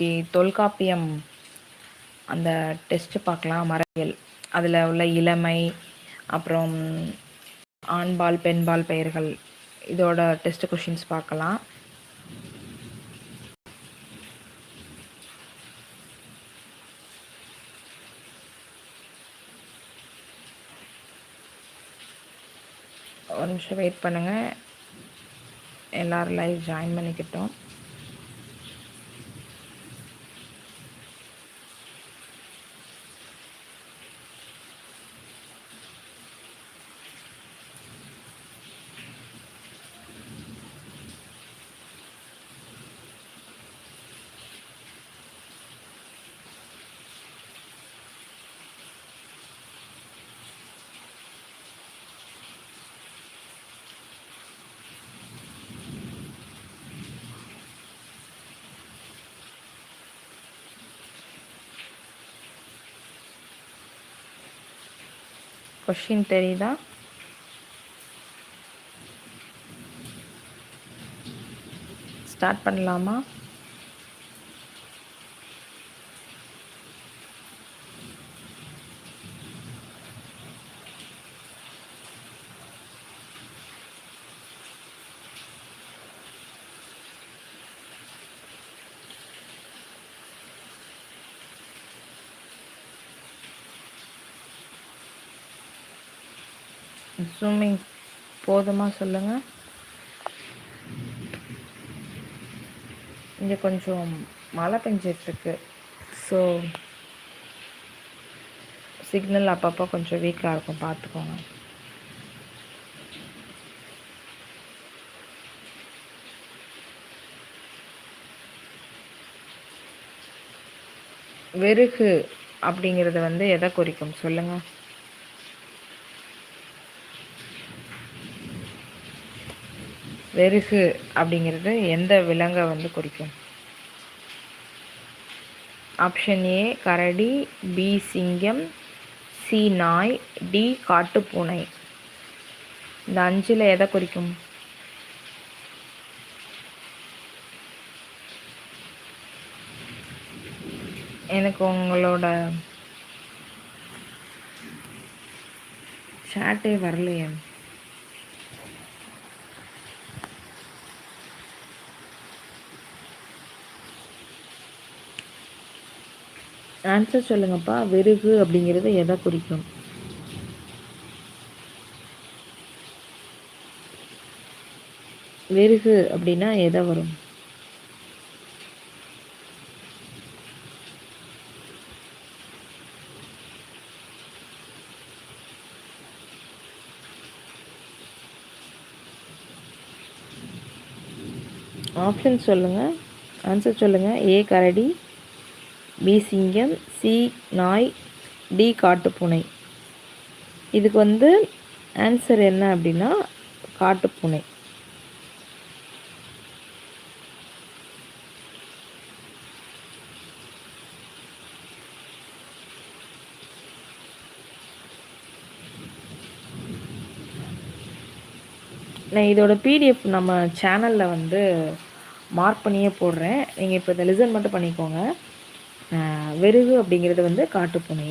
இன்னைக்கு தொல்காப்பியம் அந்த டெஸ்ட்டு பார்க்கலாம் மரபியல். அதில் உள்ள இளமை அப்புறம் ஆண்பால் பெண்பால் பெயர்கள் இதோட டெஸ்ட் கொஷின்ஸ் பார்க்கலாம். ஒரு நிமிஷம் வெயிட் பண்ணுங்கள் எல்லோரும் லைவ் ஜாயின் பண்ணிக்கிட்டோம். கொஷின் தெரியுதா? ஸ்டார்ட் பண்ணலாமா? ஜூமிங் போதுமா சொல்லுங்கள் இங்கே கொஞ்சம் மழை பெஞ்சிட்ருக்கு. ஸோ சிக்னல் அப்பப்போ கொஞ்சம் வீக்காக இருக்கும். பார்த்துக்கோங்க. வெறுகு அப்படிங்கிறது வந்து எதை குறிக்கும்? சொல்லுங்கள் வெறுகு அப்படிங்கிறது எந்த விலங்கை வந்து குறிக்கும்? ஆப்ஷன் ஏ கரடி பி சிங்கம் சி நாய் டி காட்டுப்பூனை. இந்த அஞ்சில் எதை குறிக்கும்? எனக்கு உங்களோட சாட்டே வரலையே. ஆன்சர் சொல்லுங்கப்பா. வெறுகு அப்படிங்கிறது எதை குறிக்கும்? வெறுகு அப்படின்னா எதை வரும்? ஆப்ஷன் சொல்லுங்கள் ஆன்சர் சொல்லுங்கள் ஏ கரடி பி சிங்கம் சி நாய் டி காட்டுப்பூனை. இதுக்கு வந்து ஆன்சர் என்ன அப்படின்னா காட்டுப்பூனை. நான் இதோட பிடிஎஃப் நம்ம சேனலில் வந்து மார்க் பண்ணியே போடுறேன். நீங்கள் இப்போ இதை லிசன் மட்டும் பண்ணிக்கோங்க. வெறுகு அப்படிங்கிறது வந்து காட்டுப்புனை.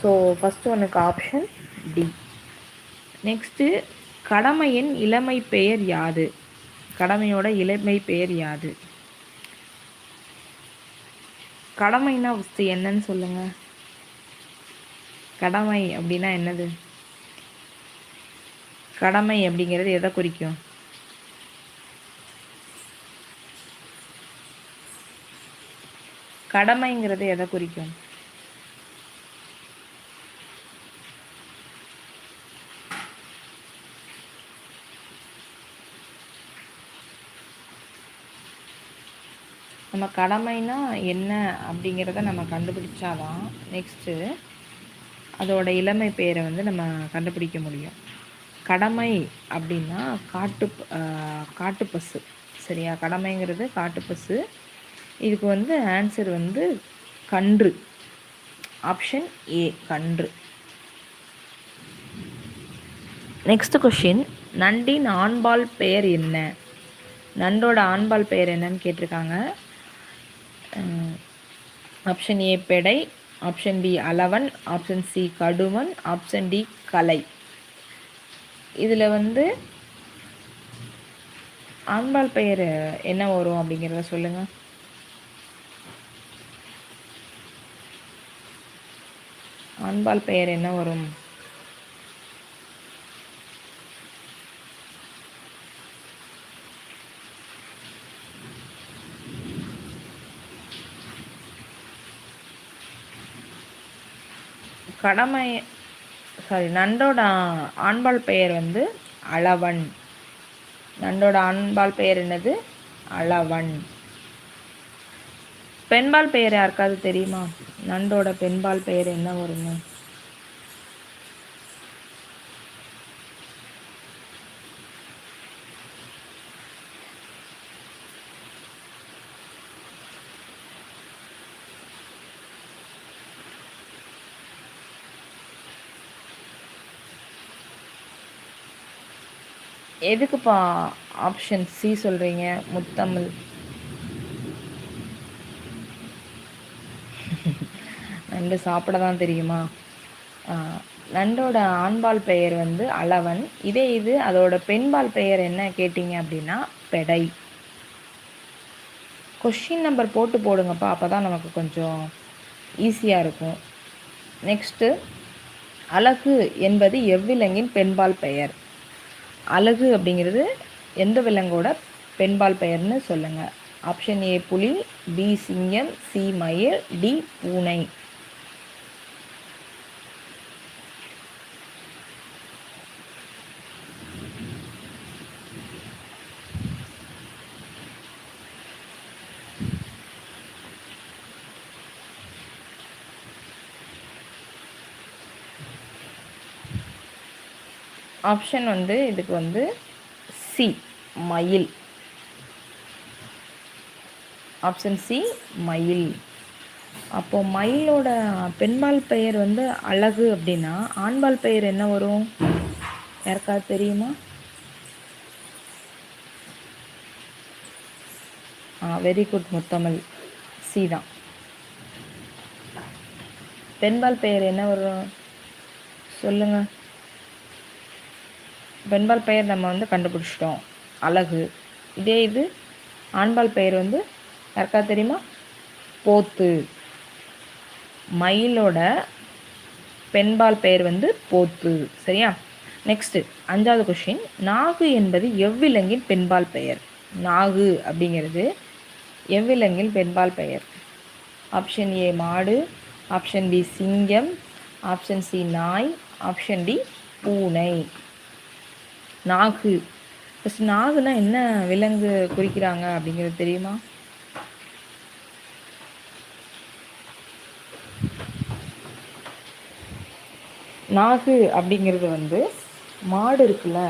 ஸோ ஃபஸ்ட்டு ஒன்றுக்கு ஆப்ஷன் டி நெக்ஸ்ட்டு கடமையின் இளமை பெயர் யாது? கடமையோட இளமை பெயர் யாது? கடமைனா ஃபஸ்ட்டு என்னன்னு சொல்லுங்கள் கடமை அப்படின்னா என்னது? கடமை அப்படிங்கிறது எதை குறிக்கும்? கடமைங்கிறது எதை குறிக்கும்? நம்ம கடமைனா என்ன அப்படிங்கிறத நம்ம கண்டுபிடிச்சாதான் நெக்ஸ்ட்டு அதோட இளமை பெயரை வந்து நம்ம கண்டுபிடிக்க முடியும். கடமை அப்படின்னா காட்டு காட்டுப்பசு. சரியா? கடமைங்கிறது காட்டுப்பசு இதுக்கு வந்து ஆன்சர் வந்து கன்று. ஆப்ஷன் ஏ கன்று. நெக்ஸ்ட் கொஷின் நண்டின் ஆண்பால் பெயர் என்ன? நண்டோட ஆண்பால் பெயர் என்னன்னு கேட்டிருக்காங்க. ஆப்ஷன் ஏ பெடை. ஆப்ஷன் பி அலவன் ஆப்ஷன் சி கடுவன். ஆப்ஷன் டி கலை. இதில் வந்து ஆண்பால் பெயர் என்ன வரும் அப்படிங்கிறத சொல்லுங்கள் ஆண்பால் பெயர் என்ன வரும்? கடமை சாரி நண்டோட ஆண்பால் பெயர் வந்து அளவன். நண்டோட ஆண்பால் பெயர் என்னது? அளவன். பெண்பால் பெயர் யாருக்காவது தெரியுமா? நண்டோட பெண்பால் பெயர் என்ன வருங்க? எதுக்குப்பா ஆப்ஷன் சி சொல்கிறீங்க முத்தமிழ். நண்டு சாப்பிட தான் தெரியுமா நண்டோட ஆண்பால் பெயர் வந்து அளவன். இதே இது அதோட பெண்பால் பெயர் என்ன கேட்டிங்க அப்படின்னா பெடை. கொஷின் நம்பர் போட்டு போடுங்கப்பா அப்போ தான் நமக்கு கொஞ்சம் ஈஸியாக இருக்கும். நெக்ஸ்ட்டு அழகு என்பது எவ்விலங்கின் பெண்பால் பெயர். அழகு அப்படிங்கிறது எந்த விலங்கோட பெண்பால் பெயர்னு சொல்லுங்கள் ஆப்ஷன் ஏ புலி பி சிங்கம் சி மயில் டி பூனை. ஆப்ஷன் வந்து இதுக்கு வந்து சி மயில். ஆப்ஷன் சி மயில். அப்போது மயிலோட பெண்பால் பெயர் வந்து அழகு அப்படின்னா ஆண்பால் பெயர் என்ன வரும்? யாருக்காவது தெரியுமா? ஆ வெரி குட் முத்தமிழ். சி தான். பெண்பால் பெயர் என்ன வரும்? சொல்லுங்கள் பெண்பால் பெயர் நம்ம வந்து கண்டுபிடிச்சிட்டோம். அழகு. இதே இது ஆண்பால் பெயர் வந்து யாருக்கா தெரியுமா? போத்து. மயிலோட பெண்பால் பெயர் வந்து போத்து. சரியா? நெக்ஸ்ட்டு அஞ்சாவது கொஷின் நாகு என்பது எவ்விலங்கின் பெண்பால் பெயர்? நாகு அப்படிங்கிறது எவ்விலங்கின் பெண்பால் பெயர்? ஆப்ஷன் ஏ மாடு ஆப்ஷன் பி சிங்கம் ஆப்ஷன் சி நாய் ஆப்ஷன் டி பூனை. நாகு ஃபஸ்ட் நாகுனா என்ன விலங்கு குறிக்கிறாங்க அப்படிங்கிறது தெரியுமா? நாகு அப்படிங்கிறது வந்து மாடு இருக்குல்ல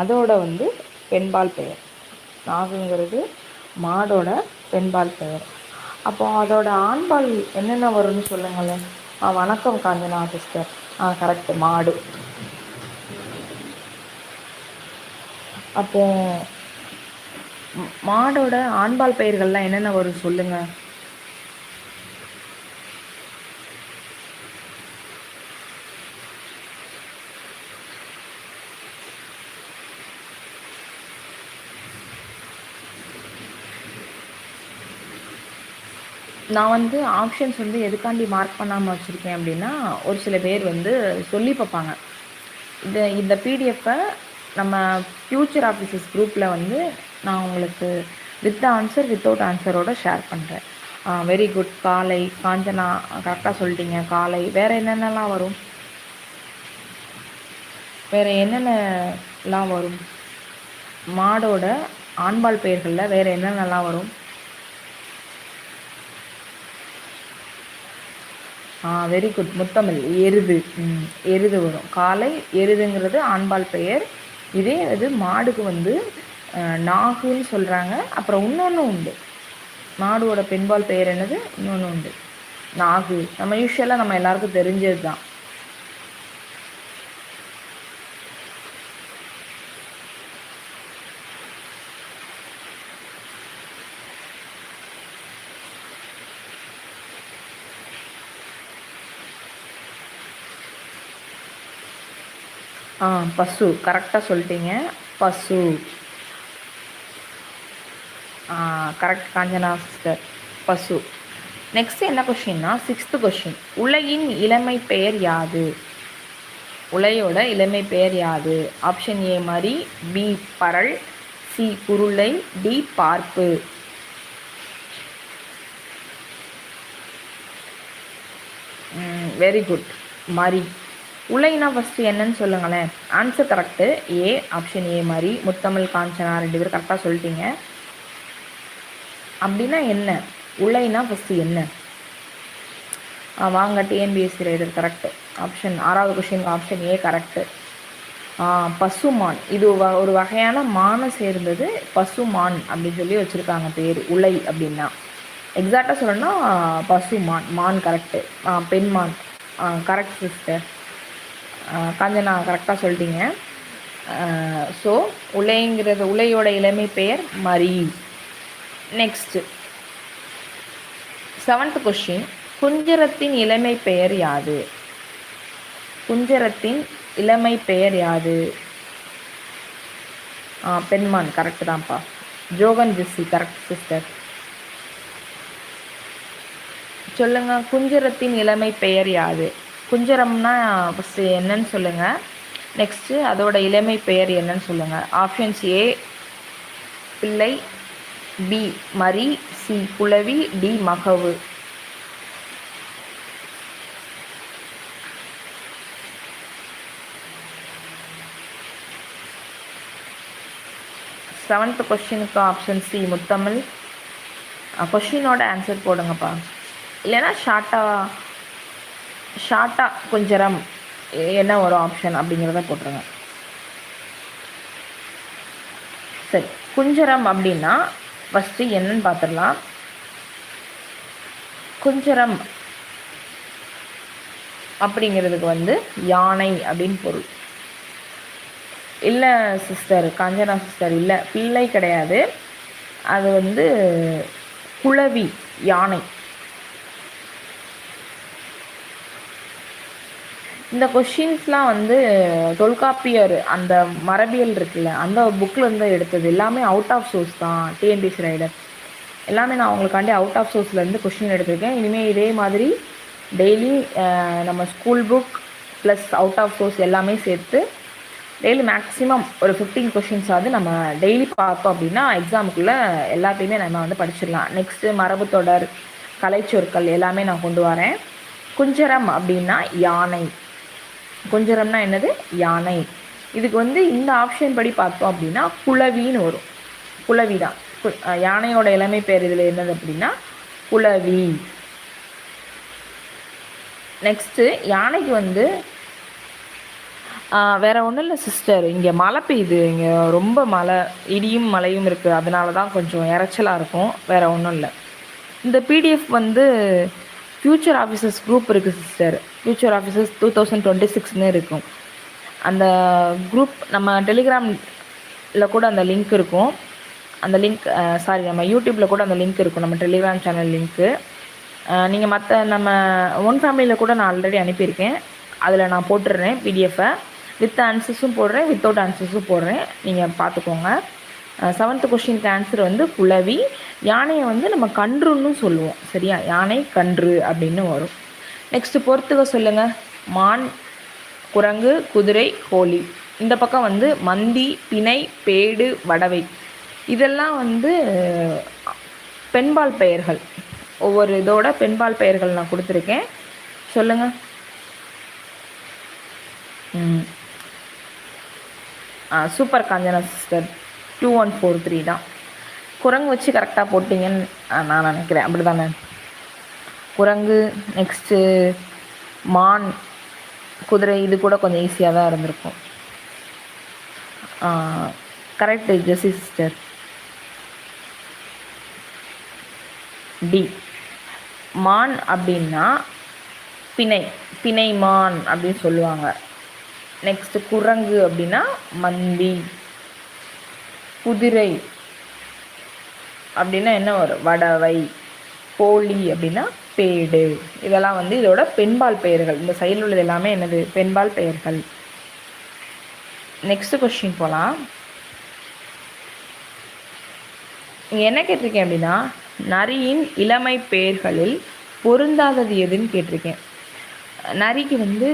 அதோட வந்து பெண்பால் பெயர். நாகுங்கிறது மாடோட பெண்பால் பெயர். அப்போ அதோட ஆண்பால் என்னென்ன வரும்னு சொல்லுங்களேன். ஆ வணக்கம் காஞ்சனா சிஸ்டர் ஆ கரெக்டு மாடு. அப்போ மாடோட ஆண்பால் பயிர்கள்லாம் என்னென்ன வரும் சொல்லுங்க. நான் வந்து ஆப்ஷன்ஸ் வந்து எதுக்காண்டி மார்க் பண்ணாமல் வச்சுருக்கேன் அப்படின்னா ஒரு சில பேர் வந்து சொல்லி பார்ப்பாங்க. இந்த இந்த பிடிஎஃப்பை நம்ம ஃப்யூச்சர் ஆஃபீஸர்ஸ் குரூப்பில் வந்து நான் உங்களுக்கு வித் ஆன்சர் வித்தவுட் ஆன்சரோட ஷேர் பண்ணுறேன் வெரி குட் காலை காஞ்சனா கரெக்டாக சொல்லிட்டீங்க. காலை வேறு என்னென்னலாம் வரும்? வேறு என்னென்னலாம் வரும்? மாடோட ஆண்பால் பெயர்களில் வேறு என்னென்னலாம் வரும்? ஆ வெரி குட் முத்தமிழ் எருது. எருது வரும். காலை எருதுங்கிறது ஆண்பால் பெயர் இதே இது மாடுக்கு வந்து நாகுன்னு சொல்கிறாங்க அப்புறம் இன்னொன்று உண்டு. மாடுவோட பெண்பால் பெயர் என்னது? இன்னொன்று உண்டு. நாகு. நம்ம யூஸ்வலாக நம்ம எல்லாருக்கும் தெரிஞ்சது தான் பசு கரெக்டாக சொல்லிட்டீங்க. பசு. கரெக்ட் காஞ்சனா சிஸ்டர் பசு. நெக்ஸ்ட் என்ன கொஷின்னா சிக்ஸ்த்து கொஷின் உலகின் இளமை பெயர் யாது? உலையோட இளமை பெயர் யாது? ஆப்ஷன் ஏ மாதிரி பி பரல் சி குருளை டி பார்ப்பு. வெரி குட் மரி. உலைனா ஃபஸ்ட்டு என்னன்னு சொல்லுங்களேன். Answer correct A option A மாதிரி முத்தமிழ் காஞ்சனா ரெண்டு பேரும் கரெக்டாக சொல்லிட்டீங்க. அப்படின்னா என்ன? உலைனா ஃபஸ்ட்டு என்ன? வாங்க டிஎன்பிஎஸ்சி ரைடர் கரெக்டு ஆப்ஷன் ஆறாவது கொஷினுக்கு ஆப்ஷன் ஏ கரெக்டு பசுமான். இது ஒரு வகையான மானை சேர்ந்தது பசுமான் அப்படின்னு சொல்லி வச்சுருக்காங்க பேர். உலை அப்படின்னா. எக்ஸாக்டாக சொல்லணும்னா பசுமான். மான் கரெக்டு பெண்மான். கரெக்ட் சிஸ்டர் காஞ்சனா கரெக்டாக சொல்லிட்டீங்க. ஸோ உலைங்கிறது உலையோட இளமை பெயர் மரி. நெக்ஸ்ட்டு செவன்த் கொஷின் குஞ்சரத்தின் இளமை பெயர் யாது? குஞ்சரத்தின் இளமை பெயர் யாது? ஆ பெண்மான் கரெக்டு தான்ப்பா. ஜோகன் ஜெஸ்ஸி கரெக்ட் சிஸ்டர் சொல்லுங்கள் குஞ்சரத்தின் இளமை பெயர் யாது? குஞ்சரம்னா ஃபஸ்ட்டு என்னன்னு சொல்லுங்கள் நெக்ஸ்ட்டு அதோட இளமை பெயர் என்னன்னு சொல்லுங்கள் ஆப்ஷன்ஸ் ஏ பிள்ளை பி மரி சி குளவி டி மகவு. செவன்த் கொஷினுக்கு ஆப்ஷன் சி முத்தமிழ். கொஷினோட ஆன்சர் போடுங்கப்பா. இல்லைன்னா ஷார்ட்டாக ஷார்ட்டாக குஞ்சரம் என்ன ஒரு ஆப்ஷன் அப்படிங்கிறத போட்டுருங்க. சரி குஞ்சரம் அப்படின்னா ஃபஸ்ட்டு என்னன்னு பார்த்துடலாம் குஞ்சரம் அப்படிங்கிறதுக்கு வந்து யானை அப்படின்னு பொருள். இல்லை சிஸ்டர் காஞ்சனா சிஸ்டர் இல்லை பிள்ளை கிடையாது. அது வந்து குளவி யானை. இந்த கொஷின்ஸ்லாம் வந்து தொல்காப்பியர் அந்த மரபியல் இருக்குல்ல அந்த புக்கில் இருந்து எடுத்தது. எல்லாமே அவுட் ஆஃப் சோர்ஸ் தான் டிஎன்பிசி ரைடர் எல்லாமே நான் அவங்களுக்காண்டி அவுட் ஆஃப் சோர்ஸ்லேருந்து கொஷின் எடுத்திருக்கேன். இனிமேல் இதே மாதிரி டெய்லி நம்ம school book plus out of source எல்லாமே சேர்த்து டெய்லி மேக்ஸிமம் ஒரு ஃபிஃப்டீன் கொஷின்ஸாவது நம்ம டெய்லி பார்த்தோம் அப்படின்னா எக்ஸாமுக்குள்ளே எல்லாத்தையுமே நம்ம வந்து படிச்சிடலாம். நெக்ஸ்ட்டு மரபு தொடர் கலைச்சொற்கள் எல்லாமே நான் கொண்டு வரேன். குஞ்சரம் அப்படின்னா யானை. கொஞ்சரம்னா என்னது? யானை. இதுக்கு வந்து இந்த ஆப்ஷன் படி பார்த்தோம் அப்படின்னா குளவின்னு வரும். குளவி தான். யானையோட இளமை பேர் இதில் என்னது அப்படின்னா குளவி. நெக்ஸ்ட்டு யானைக்கு வந்து வேறு ஒன்றும் இல்லை சிஸ்டர் இங்கே மழை பெய்யுது. இங்கே ரொம்ப மழை. இடியும் மழையும் இருக்குது அதனால தான் கொஞ்சம் இறைச்சலாக இருக்கும். வேறு ஒன்றும் இல்லை. இந்த பிடிஎஃப் வந்து ஃப்யூச்சர் ஆஃபீஸர்ஸ் குரூப் இருக்குது sister future officers two thousand twenty சிக்ஸ்னு இருக்கும். அந்த குரூப் நம்ம டெலிகிராமில் கூட அந்த லிங்க் இருக்கும். அந்த லிங்க் சாரி நம்ம யூடியூப்பில் கூட அந்த லிங்க் இருக்கும். நம்ம டெலிகிராம் சேனல் லிங்க்கு நீங்கள் மற்ற நம்ம ஒன் ஃபேமிலியில் கூட நான் ஆல்ரெடி அனுப்பியிருக்கேன். அதில் நான் போட்டுடுறேன் பிடிஎஃபை வித் ஆன்சர்ஸும் போடுறேன். வித்தவுட் ஆன்சர்ஸும் போடுறேன். நீங்கள் பார்த்துக்கோங்க. செவன்த்து கொஷினுக்கு ஆன்சர் வந்து புலவி. யானையை வந்து நம்ம கன்றுன்னு சொல்லுவோம். சரியா? யானை கன்று அப்படின்னு வரும். நெக்ஸ்ட்டு பொறுத்துக்க சொல்லுங்கள் மான் குரங்கு குதிரை கோழி. இந்த பக்கம் வந்து மந்தி பிணை பேடு வடவை. இதெல்லாம் வந்து பெண்பால் பெயர்கள். ஒவ்வொரு இதோட பெண்பால் பெயர்கள் நான் கொடுத்துருக்கேன். சொல்லுங்கள் super Kanchana sister. Two one four three தான். குரங்கு வச்சு கரெக்டாக போட்டிங்கன்னு நான் நினைக்கிறேன். அப்படி தானே குரங்கு நெக்ஸ்ட்டு மான் குதிரை இது கூட கொஞ்சம் ஈஸியாக தான் இருந்திருக்கும். கரெக்டு ஜெஸி சிஸ்டர் டி மான் அப்படின்னா பிணை பிணை மான் அப்படின்னு சொல்லுவாங்க. நெக்ஸ்ட்டு குரங்கு அப்படின்னா மந்தி. குதிரை அப்படின்னா என்ன வரும்? வடவை கோழி அப்படின்னா பேடு. இதெல்லாம் வந்து இதோட பெண்பால் பெயர்கள். இந்த சைடில் உள்ளது எல்லாமே என்னது? பெண்பால் பெயர்கள். நெக்ஸ்ட் கொஸ்டின் போகலாம் இங்கே என்ன கேட்டிருக்கேன் அப்படின்னா நரியின் இளமை பெயர்களில் பொருந்தாதது எதுன்னு கேட்டிருக்கேன். நரிக்கு வந்து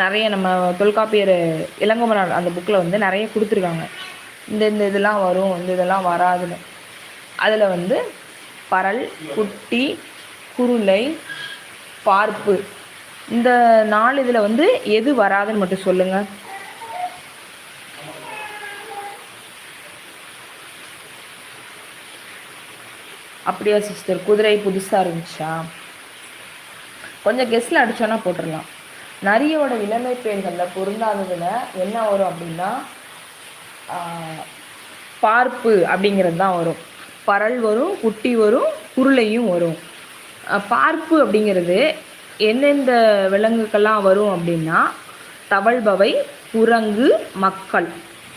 நிறைய நம்ம தொல்காப்பியர் இளங்குமரன் அந்த புக்கில் வந்து நிறைய கொடுத்துருக்காங்க. இந்த இந்த இதெல்லாம் வரும் இந்த இதெல்லாம் வராதுன்னு. அதில் வந்து பரல் குட்டி குருளை பார்ப்பு. இந்த நாலு இதில் வந்து எது வராதுன்னு மட்டும் சொல்லுங்கள் அப்படியா சிஸ்டர் குதிரை புதுசாக இருந்துச்சா? கொஞ்சம் கெஸ்டில் அடிச்சோன்னா போட்டுடலாம் நரியோட இளமை பெயர்களில் பொருந்தாததில் என்ன வரும் அப்படின்னா பார்ப்பு அப்படிங்கிறது தான் வரும். பரல் வரும் குட்டி வரும் குருளையும் வரும். பார்ப்பு அப்படிங்கிறது எந்தெந்த விலங்குக்கெல்லாம் வரும் அப்படின்னா தவழ்பவை குரங்கு மக்கள்.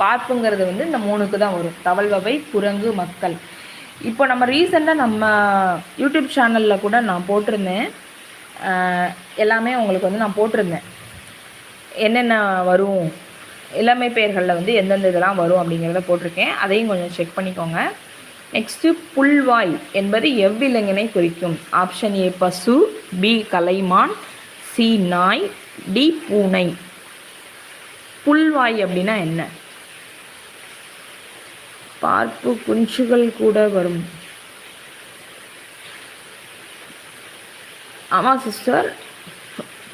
பார்ப்புங்கிறது வந்து இந்த மூணுக்கு தான் வரும். தவழ்பவை குரங்கு மக்கள். இப்போ நம்ம ரீசெண்டாக நம்ம யூடியூப் சேனலில் கூட நான் போட்டிருந்தேன். எல்லாமே உங்களுக்கு வந்து நான் போட்டிருந்தேன். என்னென்ன வரும் இளமை பெயர்களில் வந்து எந்தெந்த இதெல்லாம் வரும் அப்படிங்கிறத போட்டிருக்கேன். அதையும் கொஞ்சம் செக் பண்ணிக்கோங்க. நெக்ஸ்ட்டு புல்வாய் என்பது எவ்விலங்கினை குறிக்கும்? ஆப்ஷன் ஏ பசு பி கலைமான் சி நாய் டி பூனை. புல்வாய் அப்படின்னா என்ன? பார்ப்பு குஞ்சுகள் கூட வரும். ஆமாம் சிஸ்டர்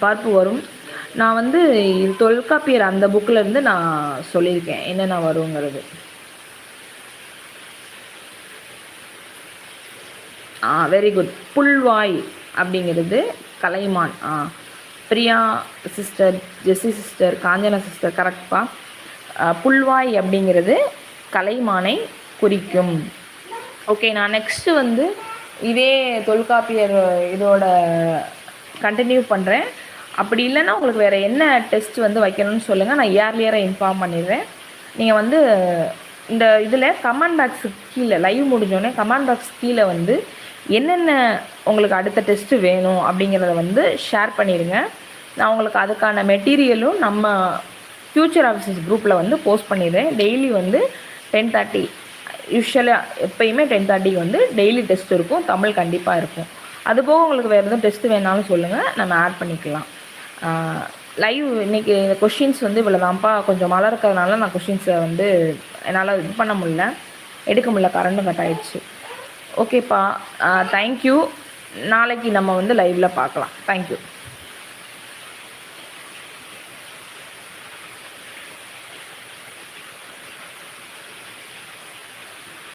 பார்ப்பு வரும். நான் வந்து தொல்காப்பியர் அந்த புக்கில் இருந்து நான் சொல்லியிருக்கேன். என்னென்ன வருங்கிறது. ஆ வெரி குட் புல்வாய் அப்படிங்கிறது கலைமான். ஆ Priya sister Jessie sister Kanchana sister கரெக்ட்பா புல்வாய் அப்படிங்கிறது கலைமானை குறிக்கும். ஓகே நான் நெக்ஸ்ட்டு வந்து இதே தொல்காப்பியர் இதோட கண்டினியூ பண்ணுறேன் அப்படி இல்லைன்னா உங்களுக்கு வேறு என்ன டெஸ்ட் வந்து வைக்கணும்னு சொல்லுங்கள் நான் இயர்லியராக இன்ஃபார்ம் பண்ணிடுறேன். நீங்கள் வந்து இந்த இதில் கமெண்ட் பாக்ஸு கீழே லைவ் முடிஞ்சோடனே கமெண்ட் பாக்ஸ் கீழே வந்து என்னென்ன உங்களுக்கு அடுத்த டெஸ்ட்டு வேணும் அப்படிங்கிறத வந்து ஷேர் பண்ணிடுங்க. நான் உங்களுக்கு அதுக்கான மெட்டீரியலும் நம்ம ஃப்யூச்சர் ஆஃபீஸர்ஸ் குரூப்பில் வந்து போஸ்ட் பண்ணிடுறேன். டெய்லி வந்து டென் தேர்ட்டி யூஸ்வலாக எப்பயுமே டென் தேர்ட்டிக்கு வந்து டெய்லி டெஸ்ட் இருக்கும். தமிழ் கண்டிப்பாக இருக்கும். அதுபோக உங்களுக்கு வேறு எதுவும் டெஸ்ட்டு வேணாலும் சொல்லுங்கள் நம்ம ஆட் பண்ணிக்கலாம். லைவ் இன்றைக்கி இந்த கொஷின்ஸ் வந்து இவ்வளோ தான்ப்பா கொஞ்சம் மழை இருக்கிறதுனால நான் கொஷின்ஸை வந்து என்னால் இது பண்ண முடியல. எடுக்க முடியல. கரண்ட்டு கட் ஆகிடுச்சு ஓகேப்பா தேங்க்யூ நாளைக்கு நம்ம வந்து லைவில் பார்க்கலாம். தேங்க்யூ